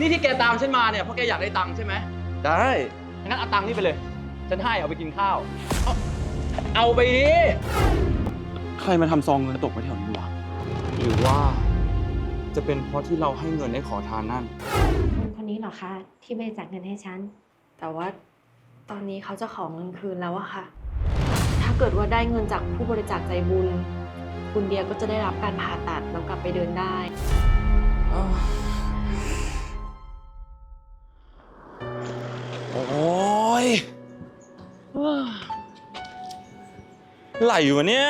นี่ที่แกตามฉันมาเนี่ยเพราะแกอยากได้ตังค์ใช่ไหมได้ งั้นเอาตังค์นี่ไปเลย ฉันให้เอาไปกินข้าว เอาเอาไปดิใครมาทำซองเงินตกไว้แถวนี้วะหรือว่า จะเป็นเพราะที่เราให้เงินให้ขอทานนั่น คนคนนี้เหรอคะ ที่บริจาคเงินให้ฉัน แต่ว่าตอนนี้เขาจะขอเงินคืนแล้วอะค่ะ ถ้าเกิดว่าได้เงินจากผู้บริจาคใจบุญ คุณเดียก็จะได้รับการผ่าตัดแล้วกลับไปเดินได้โไหลวะเนี่ย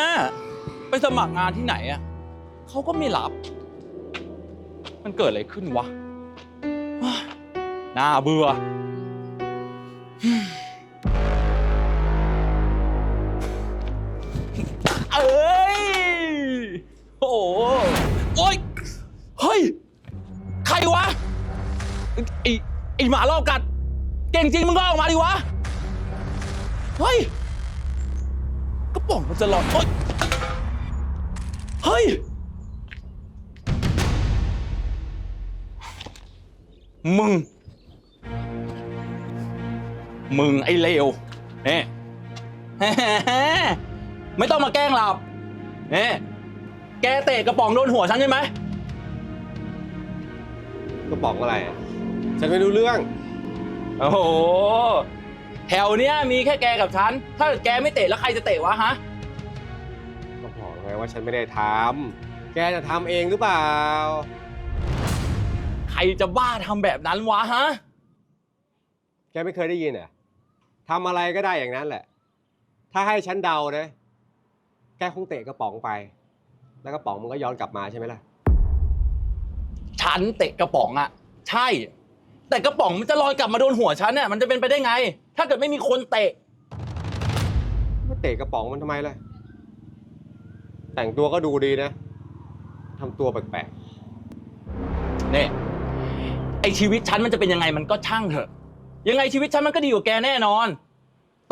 ไปสมัครงานที่ไหนอะเขาก็ไม่รับ มันเกิดอะไรขึ้นวะน่าเบื่อ เอ้ย โอ้โอ้ย เฮ้ย ใครวะ ไอไอหมาลอกกัด เก่งจริงมึงก็ออกมาดิวะ เฮ้ย ป๋องมันจะหลอดเฮ้ยเฮ้ย มึง มึงไอ้เลวเนี่ยไม่ต้องมาแกล้งหลับเนี่ยแกเตะกระป๋องโดนหัวฉันใช่ไหม กระป๋องอะไรอะฉันไม่รู้เรื่อง โอ้โห แถวเนี้ยมีแค่แกกับฉัน ถ้าแกไม่เตะแล้วใครจะเตะวะฮะ ก็บอกไงว่าฉันไม่ได้ทำ แกจะทำเองหรือเปล่า ใครจะบ้าทำแบบนั้นวะฮะ แกไม่เคยได้ยินเหรอะทำอะไรก็ได้อย่างนั้นแหละ ถ้าให้ฉันเดานะ แกคงเตะกระป๋องไป แล้วกระป๋องมันก็ย้อนกลับมาใช่ไหมล่ะ ฉันเตะกระป๋องอะใช่ แต่กระป๋องมันจะลอยกลับมาโดนหัวฉันเนี่ยมันจะเป็นไปได้ไง ถ้าเกิดไม่มีคนเตะ มาเตะกระป๋องมันทำไมล่ะ แต่งตัวก็ดูดีนะทำตัวแปลกเนี่ยไอชีวิตฉันมันจะเป็นยังไงมันก็ช่างเถอะ ยังไงชีวิตฉันมันก็ดีกว่าแกแน่นอน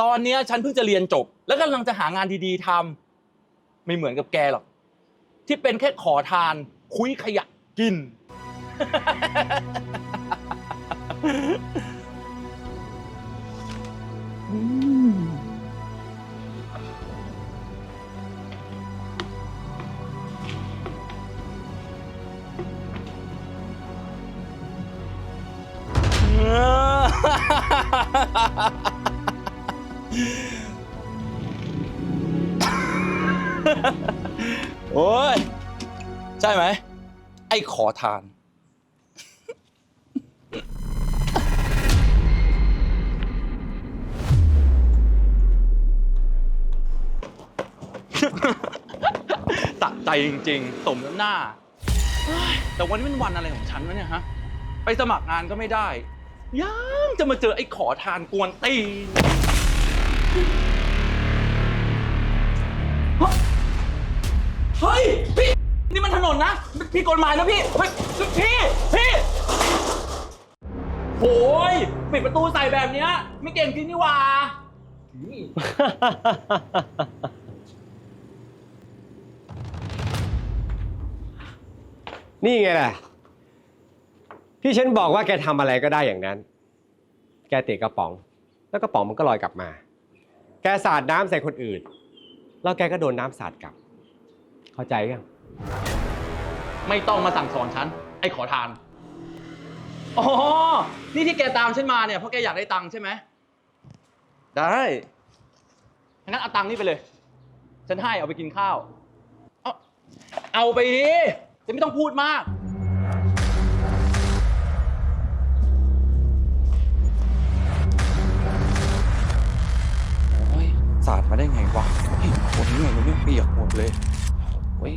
ตอนเนี้ยฉันเพิ่งจะเรียนจบ แล้วกำลังจะหางานดีๆทำไม่เหมือนกับแกหรอก ที่เป็นแค่ขอทาน คุยขยะกิน โอ้ย ใช่ไหม ไอ้ขอทาน ตะใจจริงๆ สมน้ำหน้าเฮ้ยแต่วันนี้เป็นวันอะไรของฉันวะเนี่ยฮะ ไปสมัครงานก็ไม่ได้ ยังจะมาเจอไอ้ขอทานกวนตีนเฮ้ย พี่ นี่มันถนนนะพี่กฎหมายนะพี่ เฮ้ย พี่ พี่โอ้ยปิดประตูใส่แบบเนี้ย ไม่เก่งจริงนี่หว่า นี่ไงล่ะ ที่ฉันบอกว่าแกทำอะไรก็ได้อย่างนั้น แกเตะกระป๋อง แล้วกระป๋องมันก็ลอยกลับมา แกสาดน้ำใส่คนอื่น แล้วแกก็โดนน้ำสาดกลับ เข้าใจยัง ไม่ต้องมาสั่งสอนฉัน ไอ้ขอทาน อ๋อ นี่ที่แกตามฉันมาเนี่ยเพราะแกอยากได้ตังค์ใช่ไหม ได้ งั้นเอาตังค์นี่ไปเลย ฉันให้เอาไปกินข้าว เอาเอาไปดิ จะไม่ต้องพูดมาก โอ้ยสาดมาได้ไงวะเฮ้ยคนนี้มันไม่เปียกหมดเลยเว้ย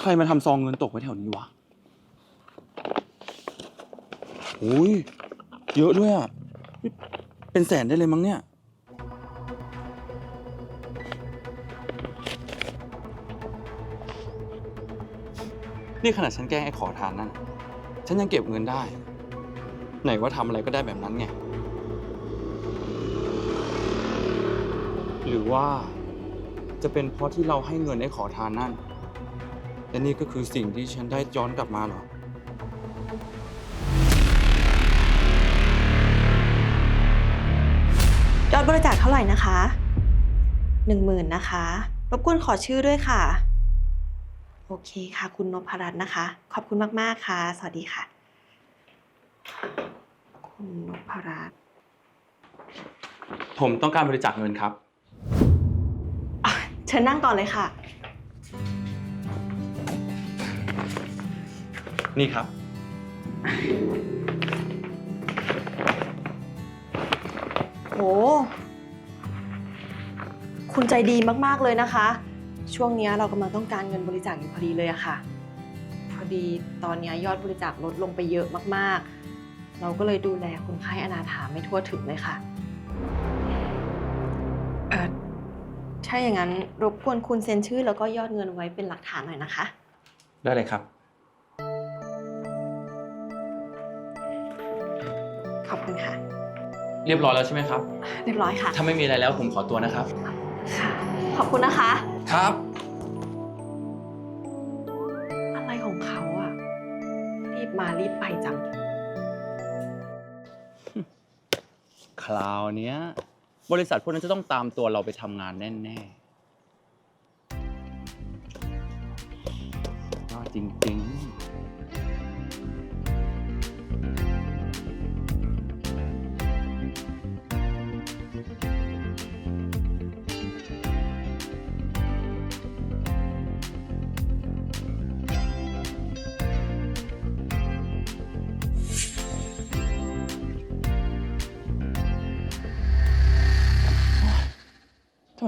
ใครมาทำซองเงินตกไว้แถวนี้วะโอ้ยเยอะด้วยอะ เป็นแสนได้เลยมั้งเนี่ย นี่ขนาดฉันแกล้งไอ้ขอทานนั่น ฉันยังเก็บเงินได้ ไหนว่าทำอะไรก็ได้แบบนั้นไง หรือว่าจะเป็นเพราะที่เราให้เงินไอ้ขอทานนั่น และนี่ก็คือสิ่งที่ฉันได้ย้อนกลับมาเหรอ ยอดบริจาคเท่าไหร่นะคะหนึ่งหมื่นนะคะ รบกวนขอชื่อด้วยค่ะ โอเคค่ะ คุณนพรัตน์นะคะ ขอบคุณมาก ๆ ค่ะ สวัสดีค่ะ คุณนพรัตน์ผมต้องการบริจาคเงินครับ อะเชิญนั่งก่อนเลยค่ะ นี่ครับ โห คุณใจดีมาก ๆ เลยนะคะ ช่วงเนี้ยเรากำลังต้องการเงินบริจาคอยู่พอดีเลยอะค่ะ พอดีตอนเนี้ยยอดบริจาคลดลงไปเยอะมาก ๆ เราก็เลยดูแลคนไข้อนาถาไม่ทั่วถึงเลยค่ะ เออถ้าอย่างนั้นรบกวนคุณเซ็นชื่อแล้วก็ยอดเงินไว้เป็นหลักฐานหน่อยนะคะ ได้เลยครับ ขอบคุณค่ะ เรียบร้อยแล้วใช่ไหมครับ เรียบร้อยค่ะ ถ้าไม่มีอะไรแล้วผมขอตัวนะครับ ค่ะ ขอบคุณนะคะ ครับ อะไรของเขาอะรีบมารีบไปจัง คราวเนี้ย บริษัทพวกนั้นจะต้องตามตัวเราไปทำงานแน่ๆว่าจริง ๆ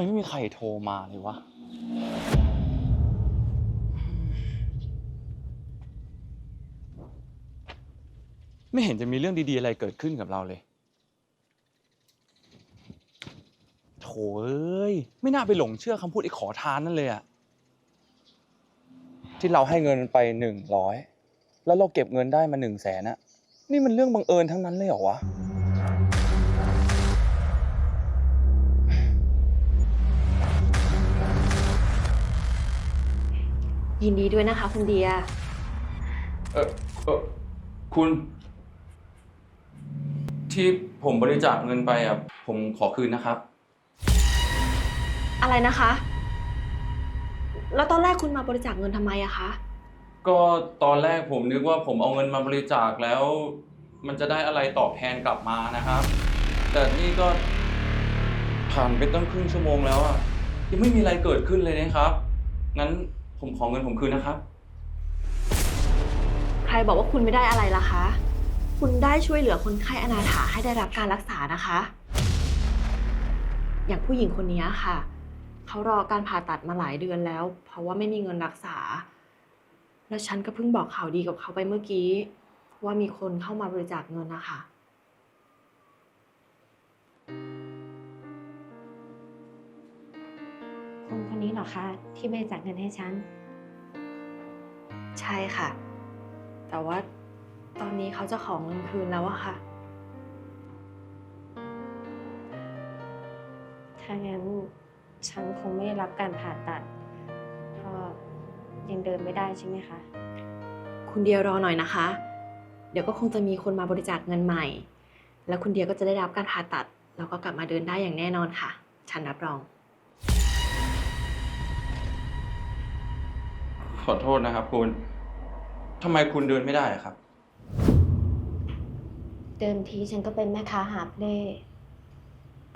ำไมไม่มีใครโทรมาเลยวะ ไม่เห็นจะมีเรื่องดีๆอะไรเกิดขึ้นกับเราเลยโถเอ้ย ไม่น่าไปหลงเชื่อคำพูดไอ้ขอทานนั่นเลยอะที่เราให้เงินมันไปหนึ่งร้อยแล้วเราเก็บเงินได้มาหนึ่งแสนอะนี่มันเรื่องบังเอิญทั้งนั้นเลยเหรอวะ ยินดีด้วยนะคะ คุณเดีย เออเออคุณ ที่ผมบริจาคเงินไปอะ ผมขอคืนนะครับ อะไรนะคะ แล้วตอนแรกคุณมาบริจาคเงินทำไมอะคะ ก็ตอนแรกผมนึกว่าผมเอาเงินมาบริจาคแล้ว มันจะได้อะไรตอบแทนกลับมานะครับ แต่นี่ก็ผ่านไปตั้งครึ่งชั่วโมงแล้วอะยังไม่มีอะไรเกิดขึ้นเลยนะครับ งั้น ผมขอเงินผมคืนนะครับ ใครบอกว่าคุณไม่ได้อะไรล่ะคะ คุณได้ช่วยเหลือคนไข้อนาถาให้ได้รับการรักษานะคะ อย่างผู้หญิงคนนี้ค่ะ เขารอการผ่าตัดมาหลายเดือนแล้ว เพราะว่าไม่มีเงินรักษา แล้วฉันก็เพิ่งบอกข่าวดีกับเขาไปเมื่อกี้ ว่ามีคนเข้ามาบริจาคเงินนะคะ นคนนี้เหรอคะ ที่บริจาคเงินให้ฉัน ใช่ค่ะ แต่ว่าตอนนี้เขาจะของเงินคืนแล้วอะค่ะ ถ้างั้นฉันคงไม่ได้รับการผ่าตัดเพราะยังเดินไม่ได้ใช่ไหมคะ คุณเดียรอหน่อยนะคะ เดี๋ยวก็คงจะมีคนมาบริจาคเงินใหม่ แล้วคุณเดียก็จะได้รับการผ่าตัด แล้วก็กลับมาเดินได้อย่างแน่นอนค่ะ ฉันรับรอง ขอโทษนะครับคุณ ทำไมคุณเดินไม่ได้อะครับ เดิมทีฉันก็เป็นแม่ค้าหาบเล่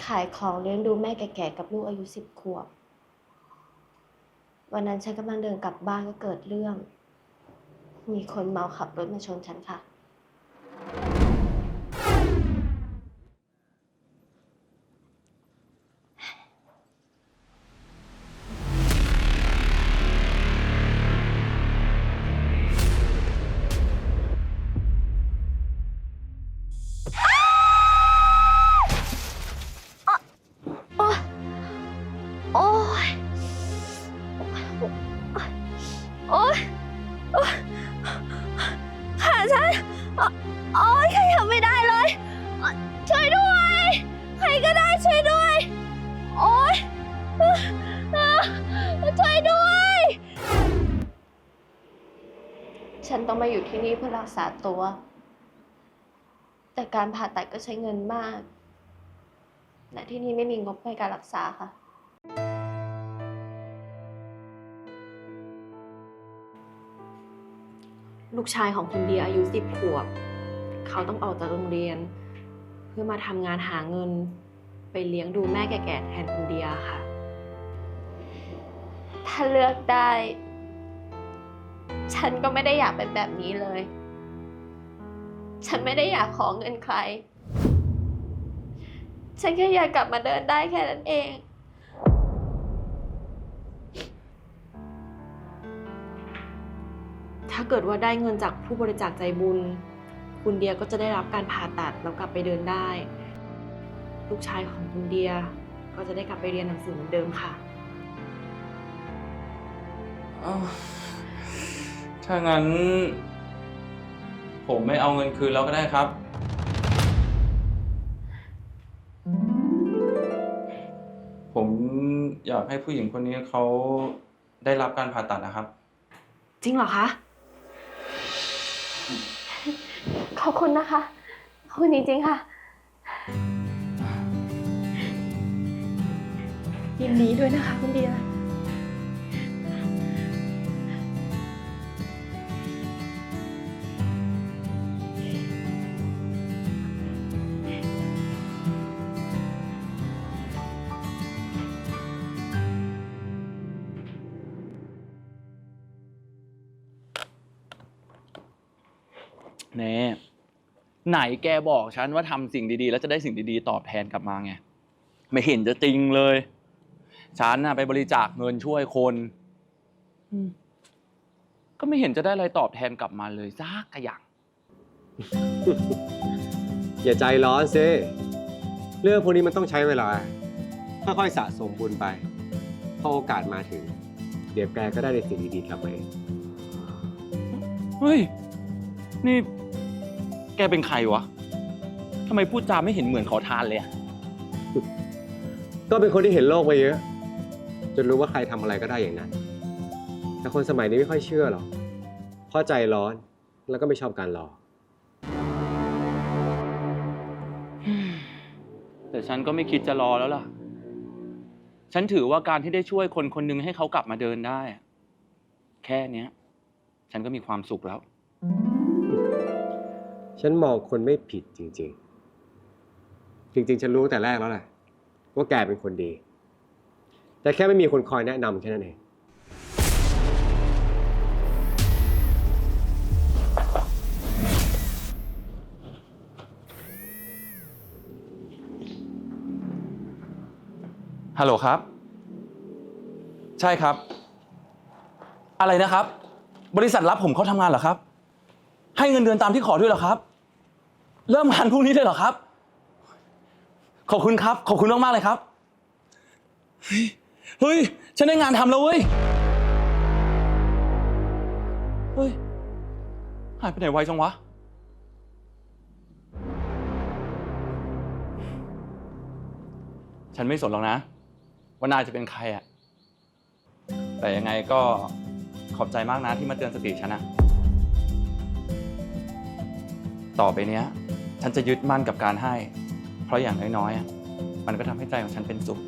ขายของเลี้ยงดูแม่แก่ๆกับลูกอายุสิบขวบ วันนั้นฉันกำลังเดินกลับบ้านก็เกิดเรื่อง มีคนเมาขับรถมาชนฉันค่ะ ษาตัว แต่การผ่าตัดก็ใช้เงินมากและที่นี่ไม่มีงบในการรักษาค่ะ ลูกชายของคุณเดียอายุสิบขวบ เขาต้องออกจากโรงเรียน เพื่อมาทำงานหาเงิน ไปเลี้ยงดูแม่แก่ๆแทนคุณเดียค่ะ ถ้าเลือกได้ ฉันก็ไม่ได้อยากเป็นแบบนี้เลย ฉันไม่ได้อยากขอเงินใคร ฉันแค่อยากกลับมาเดินได้แค่นั้นเอง ถ้าเกิดว่าได้เงินจากผู้บริจาคใจบุญ คุณเดียก็จะได้รับการผ่าตัดแล้วกลับไปเดินได้ ลูกชายของคุณเดียก็จะได้กลับไปเรียนหนังสือเหมือนเดิมค่ะ ถ้างั้น ผมไม่เอาเงินคืนแล้วก็ได้ครับ ผมอยากให้ผู้หญิงคนนี้เขาได้รับการผ่าตัดนะครับ จริงเหรอคะ ขอบคุณนะคะ ขอบคุณจริงๆค่ะ ยินดีด้วยนะคะคุณเดีย เน่ไหนแกบอกฉันว่าทำสิ่งดีๆ แล้วจะได้สิ่งดีๆ ตอบแทนกลับมาไง ไม่เห็นจะจริงเลย ฉันน่ะไปบริจาคเงินช่วยคนอืมก็ไม่เห็นจะได้อะไรตอบแทนกลับมาเลยสักอย่าง อย่าใจร้อนซิเรื่องพวกนี้มันต้องใช้เวลาค่อยๆสะสมบุญไป พอโอกาสมาถึง เดี๋ยวแกก็ได้ในสิ่งดีๆกลับมาเองเฮ้ย นี่ แกเป็นใครวะทำไมพูดจาไม่เห็นเหมือนขอทานเลยอะก็เป็นคนที่เห็นโลกมาเยอะ จนรู้ว่าใครทำอะไรก็ได้อย่างนั้น แต่คนสมัยนี้ไม่ค่อยเชื่อหรอกเพราะใจร้อนแล้วก็ไม่ชอบการรอ แต่ฉันก็ไม่คิดจะรอแล้วล่ะ ฉันถือว่าการที่ได้ช่วยคนคนหนึ่งให้เขากลับมาเดินได้อะแค่เนี้ย ฉันก็มีความสุขแล้ว ฉันมองคนไม่ผิดจริง ๆ จริง ๆ ฉันรู้ตั้งแต่แรกแล้วแหละว่าแกเป็นคนดี แต่แค่ไม่มีคนคอยแนะนำแค่นั้นเองฮัลโหลครับ ใช่ครับ อะไรนะครับ บริษัทรับผมเข้าทำงานเหรอครับ ให้เงินเดือนตามที่ขอด้วยเหรอครับ เริ่มงานพรุ่งนี้เลยเหรอครับ ขอบคุณครับ ขอบคุณมาก ๆ เลยครับ เฮ้ยเฮ้ย ฉันได้งานทำแล้วเว้ย เฮ้ย หายไปไหนไวจังวะ ฉันไม่สนหรอกนะ ว่านายจะเป็นใครอะแต่ยังไงก็ขอบใจมากนะที่มาเตือนสติฉันอะต่อไปเนี้ย ฉันจะยึดมั่นกับการให้ เพราะอย่างน้อยๆอะมันก็ทำให้ใจของฉันเป็นสุข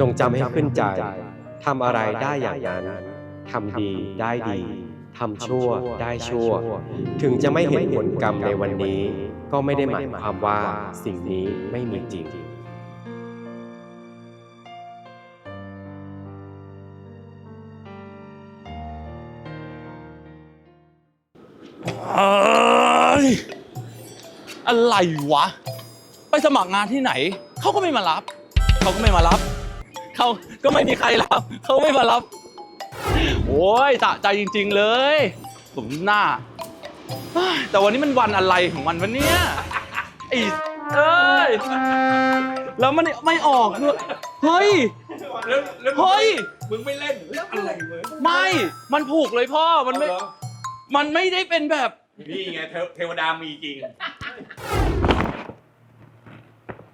จงจำให้ขึ้นใจ ทำอะไรได้อย่างนั้น ทำดีได้ดี ทำชั่วได้ชั่ว ถึงจะไม่เห็นผลกรรมในวันนี้ ก็ไม่ได้หมายความว่าสิ่งนี้ไม่มีจริงเอ้ยอะไรวะ ไปสมัครงานที่ไหน เขาก็ไม่มารับ เขาก็ไม่มารับ เขาก็ไม่มีใครรับ เขาไม่มารับ โอ้ยสะใจจริง ๆ เลยสมหน้าเฮ้ยแต่วันนี้มันวันอะไรของมันวันเนี้ยไอ้เอ้ยแล้วมันไม่ออกด้วยเฮ้ยเฮ้ย มึงไม่เล่นเล่นอะไรเว้ยไม่ มันผูกเลยพ่อ มันไม่ มันไม่ได้เป็นแบบ นี่ไงเทวดามีจริง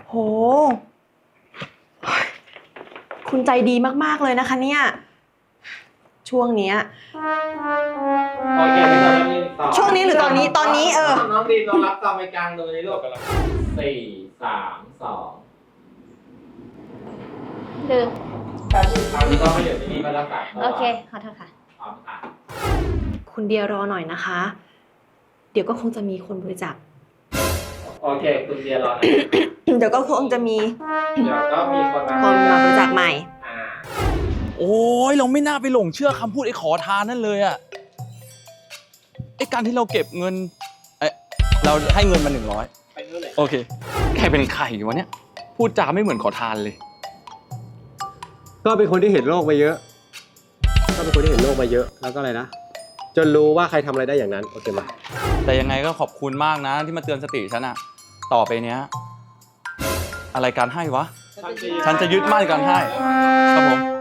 โห คุณใจดีมาก ๆ เลยนะคะเนี่ย ช่วงเนี้ยโอเคพี่ตอนนี้ต่อช่วงนี้หรือตอนนี้ตอนนี้เออ น้องดีต้องรับจอไปกลางเลยลูกสี่สามสองลืมตอนนี้ก็ไม่เดี๋ยวจะมีมารักษาตัวโอเค ขอโทษค่ะ พร้อมค่ะคุณเดียรอหน่อยนะคะ เดี๋ยวก็คงจะมีคนบริจาค โอเค คุณเดียรอหนะเดี๋ยวก็คงจะมีเดี๋ยวก็มีคนมาคนมาบริจาคใหม่ อ่า โอ้ยเราไม่น่าไปหลงเชื่อคำพูดไอ้ขอทานนั่นเลยอะไอ้การที่เราเก็บเงินเอ้ยเราให้เงินมาหนึ่งร้อยไปนู่นเลยโอเคแกเป็นใครวะเนี่ย พูดจาไม่เหมือนขอทานเลย ก็เป็นคนที่เห็นโลกมาเยอะ ก็เป็นคนที่เห็นโลกมาเยอะ แล้วก็อะไรนะ จนรู้ว่าใครทำอะไรได้อย่างนั้น โอเคไหมแต่ยังไงก็ขอบคุณมากนะที่มาเตือนสติฉันอะต่อไปเนี้ย อะไรการให้วะ ฉันจะยึดมั่นการให้ครับผม